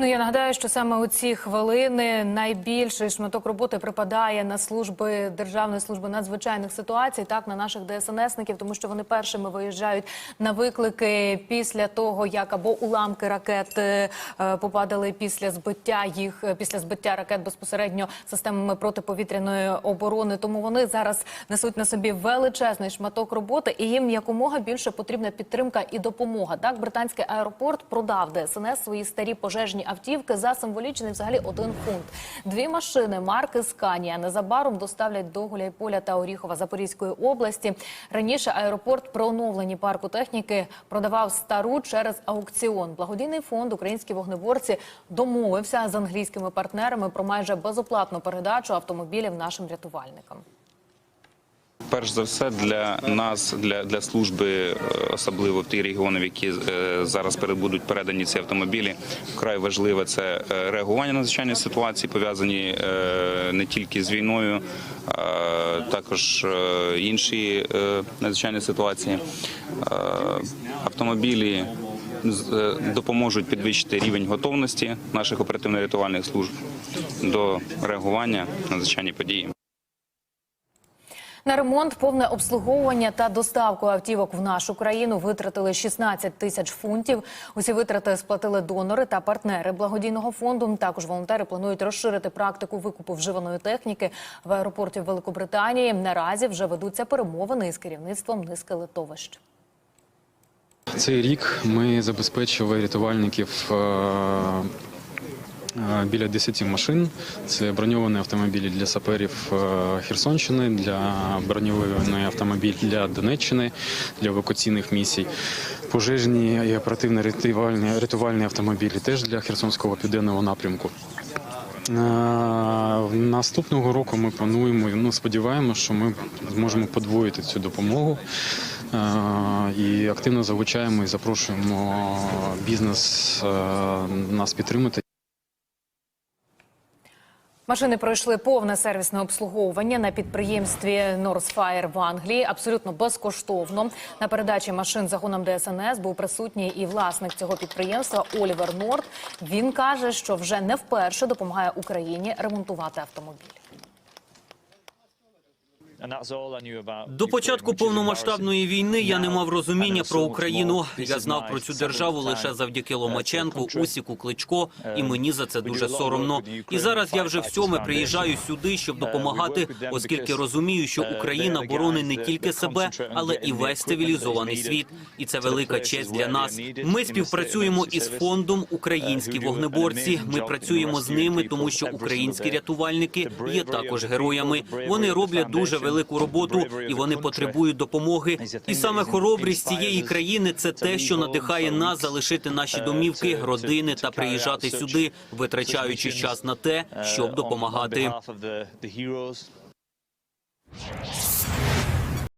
Ну я нагадаю, що саме у ці хвилини найбільший шматок роботи припадає на служби Державної служби надзвичайних ситуацій, так на наших ДСНСників, тому що вони першими виїжджають на виклики після того, як або уламки ракет е, попадали після збиття їх е, після збиття ракет безпосередньо системами протиповітряної оборони. Тому вони зараз несуть на собі величезний шматок роботи, і їм якомога більше потрібна підтримка і допомога. Так, британський аеропорт продав ДСНС свої старі пожежні автівки за символічний взагалі один фунт. Дві машини марки Сканія незабаром доставлять до Гуляйполя та Оріхова Запорізької області. Раніше аеропорт при оновленні парку техніки продавав стару через аукціон. Благодійний фонд Українські вогнеборці домовився з англійськими партнерами про майже безоплатну передачу автомобілів нашим рятувальникам. Перш за все для нас, для, для служби, е, особливо в ті регіони, в які е, зараз будуть передані ці автомобілі, вкрай важливе це е, реагування на надзвичайні ситуації, пов'язані не тільки з війною, а також інші надзвичайні ситуації. Автомобілі допоможуть підвищити рівень готовності наших оперативно-рятувальних служб до реагування на надзвичайні події. На ремонт, повне обслуговування та доставку автівок в нашу країну витратили 16 тисяч фунтів. Усі витрати сплатили донори та партнери благодійного фонду. Також волонтери планують розширити практику викупу вживаної техніки в аеропорті Великобританії. Наразі вже ведуться перемовини із керівництвом низки литовищ. Цей рік ми забезпечили рятувальників е, біля 10 машин. Це броньовані автомобілі для саперів е, Херсонщини, для броньований автомобіль для Донеччини, для евакуаційних місій. Пожежні і оперативно-рятувальні рятувальні автомобілі теж для Херсонського південного напрямку. Е, Наступного року ми плануємо, ну сподіваємося, що ми зможемо подвоїти цю допомогу Е, і активно залучаємо і запрошуємо бізнес нас підтримати. Машини пройшли повне сервісне обслуговування на підприємстві Норсфаєр в Англії абсолютно безкоштовно. На передачі машин загоном ДСНС був присутній і власник цього підприємства Олівер Норд. Він каже, що вже не вперше допомагає Україні ремонтувати автомобілі. До початку повномасштабної війни я не мав розуміння про Україну. Я знав про цю державу лише завдяки Ломаченку, Усіку, Кличко, і мені за це дуже соромно. І зараз я вже всьоме приїжджаю сюди, щоб допомагати, оскільки розумію, що Україна боронить не тільки себе, але і весь цивілізований світ. І це велика честь для нас. Ми співпрацюємо із фондом Українські вогнеборці. Ми працюємо з ними, тому що українські рятувальники є також героями. Вони роблять дуже велику роботу і вони потребують допомоги. І саме хоробрість цієї країни це те, що надихає нас залишити наші домівки, родини та приїжджати сюди, витрачаючи час на те, щоб допомагати.